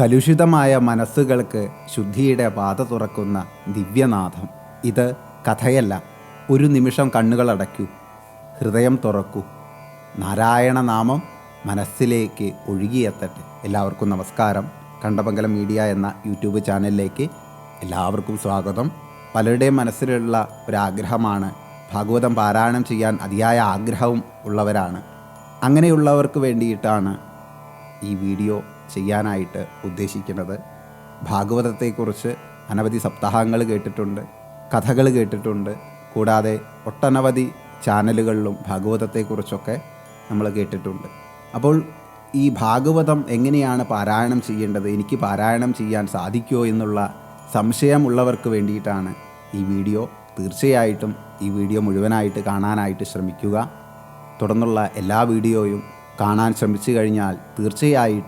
കലുഷിതമായ മനസ്സുകൾക്ക് ശുദ്ധിയുടെ പാത തുറക്കുന്ന ദിവ്യനാഥം. ഇത് കഥയല്ല. ഒരു നിമിഷം കണ്ണുകൾ കണ്ണുകളടയ്ക്കൂ ഹൃദയം തുറക്കൂ. നാരായണ നാമം മനസ്സിലേക്ക് ഒഴുകിയെത്തട്ടെ. എല്ലാവർക്കും നമസ്കാരം. കണ്ടമംഗലം മീഡിയ എന്ന യൂട്യൂബ് ചാനലിലേക്ക് എല്ലാവർക്കും സ്വാഗതം. പലരുടെയും മനസ്സിലുള്ള ഒരാഗ്രഹമാണ് ഭാഗവതം പാരായണം ചെയ്യാൻ അതിയായ ആഗ്രഹവും ഉള്ളവരാണ്. അങ്ങനെയുള്ളവർക്ക് വേണ്ടിയിട്ടാണ് ഈ വീഡിയോ ചെയ്യാനായിട്ട് ഉദ്ദേശിക്കുന്നത്. ഭാഗവതത്തെക്കുറിച്ച് അനവധി സപ്താഹങ്ങൾ കേട്ടിട്ടുണ്ട് കഥകൾ കേട്ടിട്ടുണ്ട്. കൂടാതെ ഒട്ടനവധി ചാനലുകളിലും ഭാഗവതത്തെക്കുറിച്ചൊക്കെ നമ്മൾ കേട്ടിട്ടുണ്ട്. അപ്പോൾ ഈ ഭാഗവതം എങ്ങനെയാണ് പാരായണം ചെയ്യേണ്ടത് എനിക്ക് പാരായണം ചെയ്യാൻ സാധിക്കുമോ എന്നുള്ള സംശയമുള്ളവർക്ക് വേണ്ടിയിട്ടാണ് ഈ വീഡിയോ. തീർച്ചയായിട്ടും ഈ വീഡിയോ മുഴുവനായിട്ട് കാണാനായിട്ട് ശ്രമിക്കുക. തുടർന്നുള്ള എല്ലാ വീഡിയോയും കാണാൻ ശ്രമിച്ചു കഴിഞ്ഞാൽ തീർച്ചയായിട്ടും